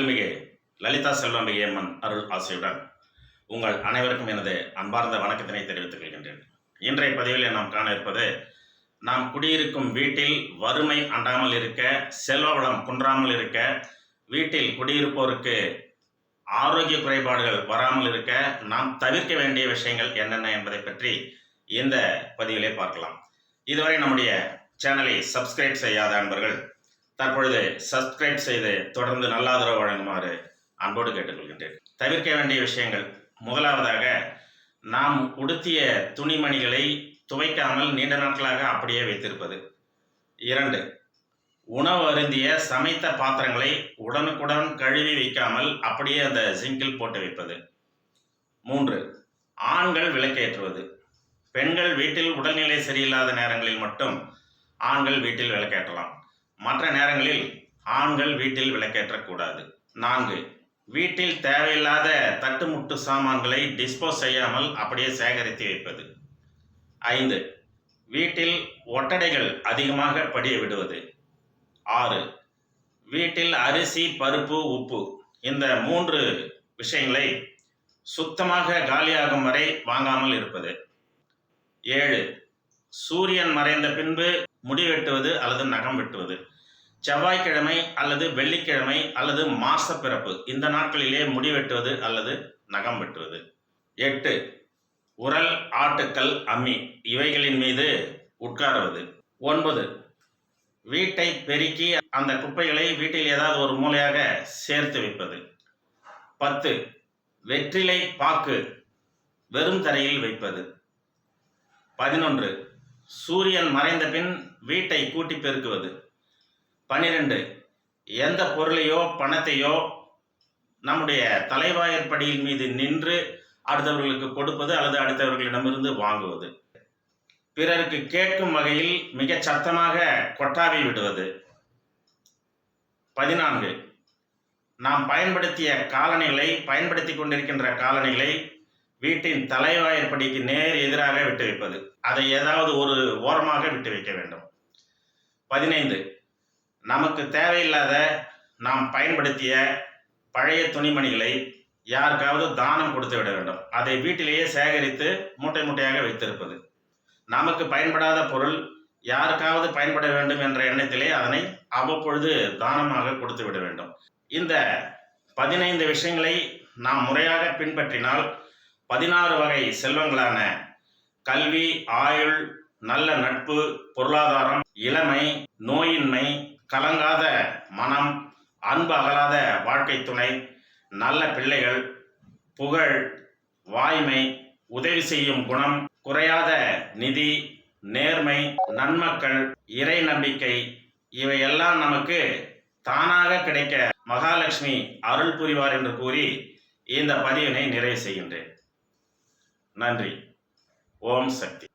லலிதா செல்வம்பிகை அம்மன் அருள் ஆசையுடன் உங்கள் அனைவருக்கும் எனது அன்பார்ந்த வணக்கத்தினை தெரிவித்துக் கொள்கின்றேன். இன்றைய பதிவில் நாம் காண இருப்பது நாம் குடியிருக்கும் வீட்டில் வறுமை அண்டாமல் இருக்க செல்வ வளம் குன்றாமல் இருக்க வீட்டில் குடியிருப்போருக்கு ஆரோக்கிய குறைபாடுகள் வராமல் இருக்க நாம் தவிர்க்க வேண்டிய விஷயங்கள் என்னென்ன என்பதை பற்றி இந்த பதிவிலே பார்க்கலாம். இதுவரை நம்முடைய சேனலை சப்ஸ்கிரைப் செய்யாத அன்பர்கள் தற்பொழுது சப்ஸ்கிரைப் செய்து தொடர்ந்து நல்லாதரவு வழங்குமாறு அன்போடு கேட்டுக்கொள்கின்றேன். தவிர்க்க வேண்டிய விஷயங்கள். முதலாவதாக நாம் உடுத்திய துணிமணிகளை துவைக்காமல் நீண்ட நாட்களாக அப்படியே வைத்திருப்பது. இரண்டு உணவு அருந்திய சமைத்த பாத்திரங்களை உடனுக்குடன் கழுவி வைக்காமல் அப்படியே அந்த சிங்கில் போட்டு வைப்பது. மூன்று ஆண்கள் விளக்கேற்றுவது. பெண்கள் வீட்டில் உடல்நிலை சரியில்லாத நேரங்களில் மட்டும் ஆண்கள் வீட்டில் விளக்கேற்றலாம். மற்ற நேரங்களில் ஆண்கள் வீட்டில் விளக்கேற்றக்கூடாது. நான்கு வீட்டில் தேவையில்லாத தட்டுமுட்டு சாமான்களை டிஸ்போஸ் செய்யாமல் அப்படியே சேகரித்து வைப்பது. ஐந்து வீட்டில் ஒட்டடைகள் அதிகமாக படிய விடுவது. ஆறு வீட்டில் அரிசி பருப்பு உப்பு இந்த மூன்று விஷயங்களை சுத்தமாக காலியாகும் வரை வாங்காமல் இருப்பது. ஏழு சூரியன் மறைந்த பின்பு முடி வெட்டுவது அல்லது நகம் வெட்டுவது. செவ்வாய்க்கிழமை அல்லது வெள்ளிக்கிழமை அல்லது மாச பிறப்பு இந்த நாட்களிலே முடி வெட்டுவது அல்லது நகம் வெட்டுவது. எட்டு உரல் ஆட்டுக்கல் அம்மி இவைகளின் மீது உட்காருவது. ஒன்பது வீட்டை பெருக்கி அந்த குப்பைகளை வீட்டில் ஏதாவது ஒரு மூலையாக சேர்த்து வைப்பது. பத்து வெற்றிலை பாக்கு வெறும் தரையில் வைப்பது. பதினொன்று சூரியன் மறைந்த பின் வீட்டை கூட்டி பெருக்குவது. பனிரெண்டு எந்த பொருளையோ பணத்தையோ நம்முடைய தலைவாயற்படியின் மீது நின்று அடுத்தவர்களுக்கு கொடுப்பது அல்லது அடுத்தவர்களிடமிருந்து வாங்குவது. பிறருக்கு கேட்கும் வகையில் மிக சத்தமாக கொட்டாவி விடுவது. பதினான்கு நாம் பயன்படுத்திய காலணிகளை பயன்படுத்தி கொண்டிருக்கின்ற காலணிகளை வீட்டின் தலைவாயற்படிக்கு நேர் எதிராக விட்டு வைப்பது அதை ஏதாவது ஒரு ஓரமாக விட்டு வைக்க வேண்டும். பதினைந்து. நமக்கு தேவையில்லாத நாம் பயன்படுத்திய பழைய துணிமணிகளை யாருக்காவது தானம் கொடுத்து விட வேண்டும். அதை வீட்டிலேயே சேகரித்து மூட்டை மூட்டையாக வைத்திருப்பது. நமக்கு பயன்படாத பொருள் யாருக்காவது பயன்பட வேண்டும் என்ற எண்ணத்திலே அதனை அவ்வப்பொழுது தானமாக கொடுத்து விட வேண்டும். இந்த பதினைந்து விஷயங்களை நாம் முறையாக பின்பற்றினால் பதினாறு வகை செல்வங்களான கல்வி ஆயுள் நல்ல நட்பு பொருளாதாரம் இளமை நோயின்மை கலங்காத மனம் அன்பு அகலாத வாழ்க்கை துணை நல்ல பிள்ளைகள் புகழ் வாய்மை உதவி செய்யும் குணம் குறையாத நிதி நேர்மை நன்மக்கள் இறை நம்பிக்கை இவையெல்லாம் நமக்கு தானாக கிடைக்க மகாலட்சுமி அருள் புரிவார் என்று கூறி இந்த பதிவினை நிறைவு செய்கின்றேன். நன்றி. ஓம் சக்தி.